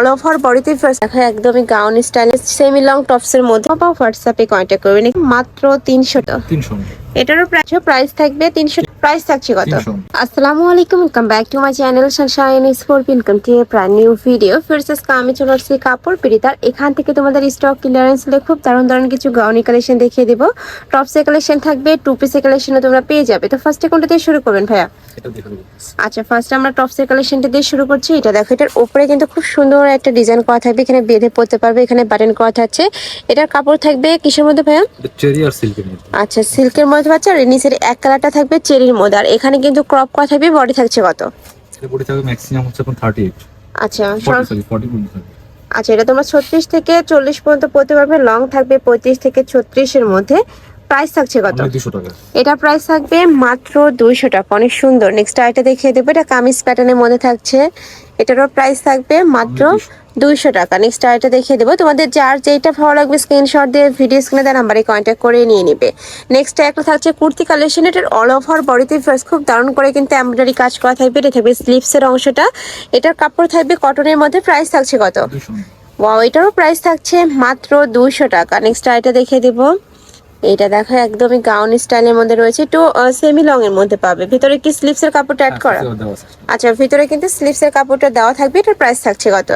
All over বডিতে first দেখা একদমই গাউন স্টাইলে সেমি লং টপস এর মধ্যে বা হোয়াটসঅ্যাপে কন্ট্যাক্ট করবেন মাত্র তিনশো টাকা। তিনশো এটারও প্রাইস প্রাইস থাকবে তিনশো প্রাইস থাকছে কত? আসসালামু আলাইকুম welcome back to my channel Sunshine Sport income থেকে প্রায় নিউ ভিডিও ফিরসেস আমি চলে আসছি কাপড় পিড়িতার। এখান থেকে তোমাদের স্টক ক্লিয়ারেন্স হলে খুব দারুণ দারুণ কিছু গাউনি কালেকশন দেখিয়ে দিব। টপসে কালেকশন থাকবে টু পিসে কালেকশনও তোমরা পেয়ে যাবে। তো ফার্স্টে কোনটা দিয়ে শুরু করবেন ভাইয়া? আচ্ছা ফার্স্ট আমরা টপসের কালেকশনটা দিয়ে শুরু করছি। এটা দেখো এটার উপরে কিন্তু খুব সুন্দর একটা ডিজাইন করা থাকবে। এখানে বেঁধে পড়তে পারবে এখানে বাটন করা থাকছে। এটার কাপড় থাকবে কিসের মধ্যে ভাইয়া? চেরি আর সিল্কের মধ্যে। আচ্ছা সিল্কের মধ্যে পাচ্ছে আর নিচের এক কালারটা থাকবে চেরির মধ্যে। আর এখানে কিন্তু ক্রপ করা থাকবে বডি থাকছে কত? বডি থাকবে ম্যাক্সিমাম হচ্ছে এখন থার্টি এইট আচ্ছা ফর্টি সর- সরি ফর্টি পর্যন্ত থাকবে। আচ্ছা এটা তোমার ছত্রিশ থেকে চল্লিশ পর্যন্ত পড়তে পারবে। লং থাকবে পঁয়ত্রিশ থেকে ছত্রিশের মধ্যে। প্রাইস থাকছে কত? এটা প্রাইস থাকবে মাত্র দুইশো টাকা। অনেক সুন্দর। নেক্সট আইটা দেখিয়ে দেবো। এটা কামিজ প্যাটার্নের মধ্যে থাকছে। এটারও প্রাইস থাকবে মাত্র দুইশো টাকা। নেক্সট আইটা দেখিয়ে দেবো। তোমাদের যার যেটা ভালো লাগবে স্ক্রিনশট দিয়ে ভিডিও স্ক্রিনে দেওয়া নাম্বারে কন্ট্যাক্ট করে নিয়ে নিবে। নেক্সট একটা থাকছে কুর্তি কালেকশন এটার অল ওভার বডিতে ফার্স্ট খুব দারুণ করে কিন্তু এমব্রয়ডারি কাজ করা থাকবে। এটা থাকবে স্লিপসের অংশটা। এটার কাপড় থাকবে কটনের মধ্যে। প্রাইস থাকছে কত? ওয়াও এটারও প্রাইস থাকছে মাত্র দুইশো টাকা। নেক্সট আইটা দেখিয়ে দেবো। এটা দেখো একদমই গাউন স্টাইলের মধ্যে রয়েছে। একটু সেমি লং এর মধ্যে পাবে। ভিতরে কি স্লিপস এর কাপড়টা অ্যাড করা? আচ্ছা ভিতরে কিন্তু স্লিপস এর কাপড়টা দেওয়া থাকবে। এটার প্রাইস থাকছে কত?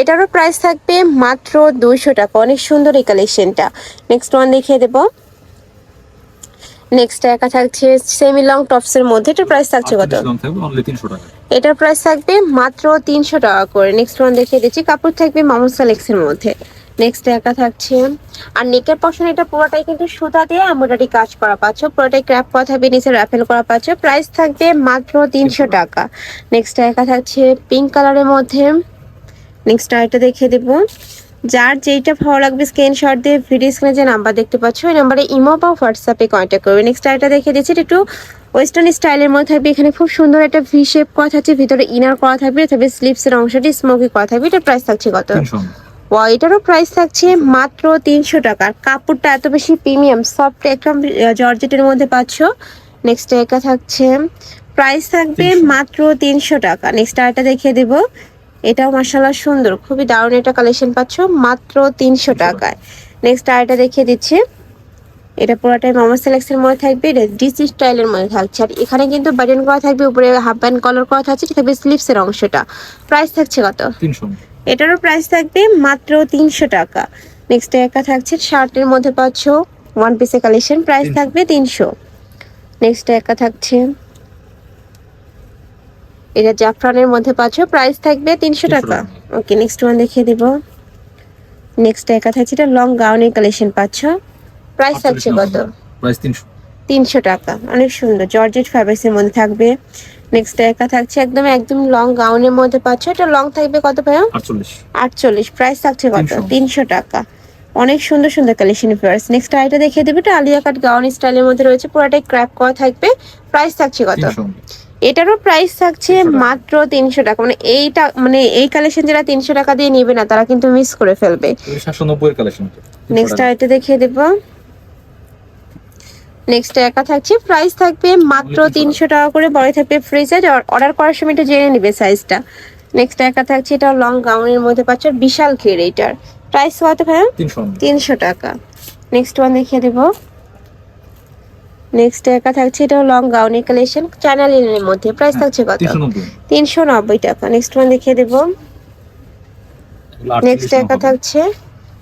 এটারও প্রাইস থাকবে মাত্র দুইশো টাকা। অনেক সুন্দর এই কালেকশনটা নেক্সট ওয়ান দেখিয়ে দেবো। নেক্সট একা থাকছে সেমি লং টপস এর মধ্যে। এটার প্রাইস থাকছে কত? এটার প্রাইস থাকবে মাত্র তিনশো টাকা করে। নেক্সট ওয়ান দেখিয়ে দিচ্ছি। কাপড় থাকবে মামুস সালেক্সের মধ্যে। নেক্সট একা থাকছে। আর নেকের পশন এটা পুরোটাই কিন্তু সুতা দিয়ে এমব্রয়ডারি কাজ করা পাচ্ছ। পুরোটাই ক্র্যাপ করা থাকবে নিচে র্যাফেল করা পাচ্ছ। প্রাইস থাকবে মাত্র তিনশো টাকা। নেক্সট একা থাকছে পিঙ্ক কালারের মধ্যে। নেক্সট আরেকটা দেখিয়ে দেবো। যার যেইটা ভালো লাগবে স্ক্রিনশট দিয়ে ভিডিও স্ক্রিনে যে নাম্বার দেখতে পাচ্ছ ওই নাম্বারে ইমো বা হোয়াটসঅ্যাপে কন্ট্যাক্ট করবে। নেক্সট আরেকটা দেখিয়ে দিচ্ছি এটা একটু ওয়েস্টার্ন স্টাইলের মধ্যে থাকবে। এখানে খুব সুন্দর একটা ভি শেপ করা থাকছে ভিতরে ইনার করা থাকবে থাকবে স্লিপসের অংশটি স্মোকি করা থাকবে। এটার প্রাইস থাকছে কত? এটারও প্রাইস থাকছে মাত্র তিনশো টাকার কাপড়টা এত বেশি প্রিমিয়াম সফট একদম জর্জেটের মধ্যে পাচ্ছ। নেক্সট একা থাকছে প্রাইস থাকবে মাত্র তিনশো টাকা। নেক্সট আরেকটা দেখিয়ে দেব। এটাও মার্শাল্লাহ সুন্দর খুবই দারুণ একটা কালেকশন পাচ্ছ মাত্র তিনশো টাকায়। নেক্সট আরেকটা দেখিয়ে দিচ্ছি। এটা পুরোটাই মামা সিলেক্সের মধ্যে থাকবে এটা ডিসি স্টাইলের মধ্যে থাকছে। আর এখানে কিন্তু বাটন করা থাকবে উপরে হাফ প্যান্ট কলার করা থাকছে থাকবে স্লিপসের অংশটা। প্রাইস থাকছে কত? তিনশো। এটারও প্রাইস থাকবে মাত্র তিনশো টাকা। নেক্সট একা থাকছে শার্টের মধ্যে পাচ্ছ ওয়ান পিসের কালেকশন প্রাইস থাকবে তিনশো। নেক্সট একা থাকছে এটা জাফরানের মধ্যে পাচ্ছ প্রাইস থাকবে তিনশো টাকা। ওকে নেক্সট ওয়ান দেখিয়ে দিব। নেক্সট একা থাকছে এটা লং গাউনের কালেকশন পাচ্ছ। প্রাইস থাকছে কত? প্রাইস তিনশো। তিনশো টাকা অনেক সুন্দর। জর্জেট ফ্যাব্রিক্সের মধ্যে থাকবে। নেক্সট একা থাকছে একদম একদম লং গাউনের মধ্যে পাচ্ছ। এটা লং থাকবে কত ভাইয়া? আটচল্লিশ। আটচল্লিশ প্রাইস থাকছে কত? তিনশো। টাকা। অনেক সুন্দর সুন্দর কালেকশন পেয়ার্স নেক্সট আইটা দেখিয়ে দেবে এটা আলিয়া কাট গাউন স্টাইলের মধ্যে রয়েছে পুরোটাই ক্র্যাপ করা থাকবে। প্রাইস থাকছে কত? এটারও প্রাইস থাকছে মাত্র তিনশো টাকা। মানে এইটা মানে এই কালেকশন যারা তিনশো টাকা দিয়ে নিবে না তারা কিন্তু মিস করে ফেলবে। নেক্সট আইটা দেখিয়ে দেবো। নেক্সট একা থাকছে। প্রাইস থাকবে মাত্র তিনশো টাকা করে বড় থাকবে ফ্রি সাইজ অর্ডার করার সময় একটু জেনে নিবে সাইজটা নেক্সট একা থাকছে এটা লং গাউনের মধ্যে পাচ্ছ বিশাল ঘের এটার প্রাইস কত ভাইয়া? তিনশো টাকা। নেক্সট ওয়ান দেখিয়ে দেবো। নেক্সট একা থাকছে এটা লং গাউনের কালেকশন চায়না লিনের মধ্যে। প্রাইস থাকছে কত? তিনশো নব্বই। তিনশো নব্বই টাকা। নেক্সট ওয়ান দেখিয়ে দেবো। নেক্সট একা থাকছে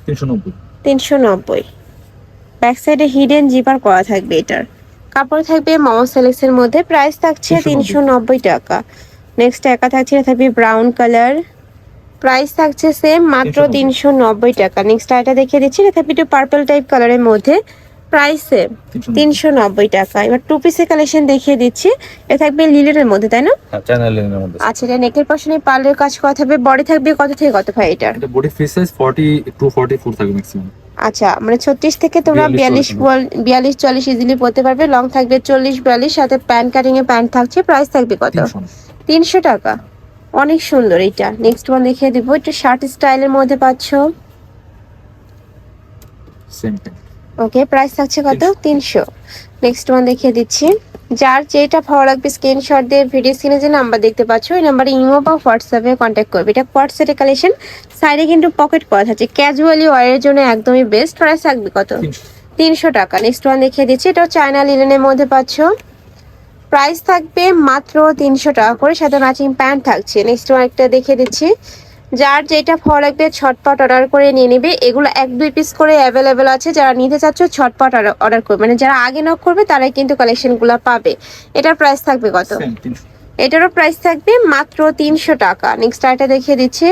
তিনশো নব্বই। তিনশো নব্বই। ব্যাক সাইডে হিডেন জিপার করা থাকবে এটার। কাপড় থাকবে মোমো সেলেক্সের মধ্যে। প্রাইস থাকছে তিনশো নব্বই টাকা। নেক্সট একা থাকছে এটা থাকবে ব্রাউন কালার প্রাইস থাকছে সেম মাত্র তিনশো নব্বই। টাকা। নেক্সট এটা দেখিয়ে দিচ্ছি। এটা থাকবে একটু পার্পল টাইপ কালারের মধ্যে। প্রাইস সেম তিনশো নব্বই। টাকা। এবার টু পিসের কালেকশন দেখিয়ে দিচ্ছি। এটা থাকবে লিলের মধ্যে তাই না? হ্যাঁ আচ্ছা এটা নেকের পশনে পার্লের কাজ করা থাকবে। বডি থাকবে কত থেকে কত ভাই এটা body free size forty two forty four থাকবে ম্যাক্সিমাম আচ্ছা মানে ছত্রিশ থেকে তোমরা বিয়াল্লিশ বিয়াল্লিশ চল্লিশ ইজিলি পড়তে পারবে। লং থাকবে চল্লিশ বিয়াল্লিশ সাথে প্যান্ট কাটিং এ প্যান্ট থাকছে প্রাইস থাকবে কত? তিনশো। টাকা। অনেক সুন্দর এটা নেক্সট ওয়ান দেখিয়ে দিব। এটা শার্ট স্টাইলের মধ্যে পাচ্ছ? ওকে প্রাইস থাকছে কত? তিনশো। নেক্সট ওয়ান দেখিয়ে দিচ্ছি। যার যেটা ভালো লাগবে স্ক্রিনশট দিয়ে ভিডিও স্ক্রিনে যে নাম্বার দেখতে পাচ্ছ, ওই নাম্বারে ইমো বা হোয়াটসঅ্যাপে কন্ট্যাক্ট করবে। এটা কোয়াটসেটের কালেকশন সাইডে কিন্তু পকেট করা থাকছে ক্যাজুয়ালি ওয়ারের জন্য একদমই বেস্ট প্রাইস থাকবে কত? তিনশো টাকা। নেক্সট ওয়ান দেখিয়ে দিচ্ছি, এটাও চায়না লিলেনের মধ্যে পাচ্ছ। প্রাইস থাকবে মাত্র তিনশো টাকা করে, সাথে ম্যাচিং প্যান্ট থাকছে। নেক্সট ওয়ান একটা দেখিয়ে দিচ্ছি। যার যেটা ভালো লাগবে ছটপট অর্ডার করে নিয়ে নেবে। এগুলো এক দুই পিস করে অ্যাভেলেবেল আছে। যারা নিতে চাচ্ছ ছটপট অর্ডার করবে। মানে যারা আগে নক করবে তারাই কিন্তু কালেকশনগুলো পাবে। এটার প্রাইস থাকবে কত? এটারও প্রাইস থাকবে মাত্র তিনশো টাকা। নেক্সট আরেকটা দেখিয়ে দিচ্ছি।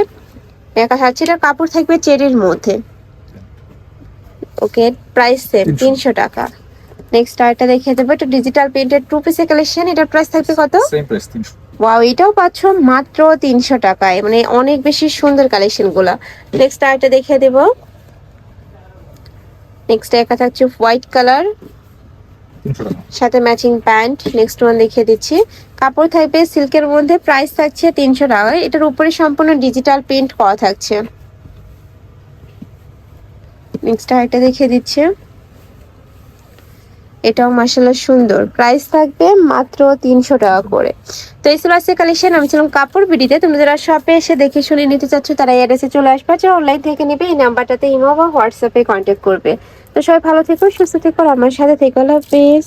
যাচ্ছে এটার কাপড় থাকবে চেরির মধ্যে। ওকে প্রাইস সেম তিনশো। টাকা। নেক্সট আরেকটা দেখিয়ে দেবো এটা ডিজিটাল প্রিন্টেড টু পিসের কালেকশন এটার প্রাইস থাকবে কত? সেম প্রাইস তিনশো। ওয়াও এটাও পাচ্ছ মাত্র তিনশো টাকায়। মানে অনেক বেশি সুন্দর কালেকশনগুলা নেক্সট আরেকটা দেখিয়ে দেবো। নেক্সট একা থাকছে হোয়াইট কালার সাথে ম্যাচিং প্যান্ট নেক্সট ওয়ান দেখিয়ে দিচ্ছি। কাপড় থাকবে সিল্কের মধ্যে। প্রাইস থাকছে তিনশো টাকা এটার উপরে সম্পূর্ণ ডিজিটাল প্রিন্ট করা থাকছে। নেক্সট আরেকটা দেখিয়ে দিচ্ছে। এটাও মাসাল্লাহ সুন্দর। প্রাইস থাকবে মাত্র তিনশো টাকা করে। তো এই ছিল আজকে কালেকশন আমি ছিলাম কাপড় বিডিতে। তুমি যারা শপে এসে দেখে শুনে নিতে চাচ্ছ, তারা অ্যাড্রেসে চলে আসবে। যে অনলাইন থেকে নেবে, এই নাম্বারটাতে ইমো বা হোয়াটসঅ্যাপে কন্ট্যাক্ট করবে। তো সবাই ভালো থেকো, সুস্থ থেকো আমার সাথে থেকো। আল্লাহ হাফেজ।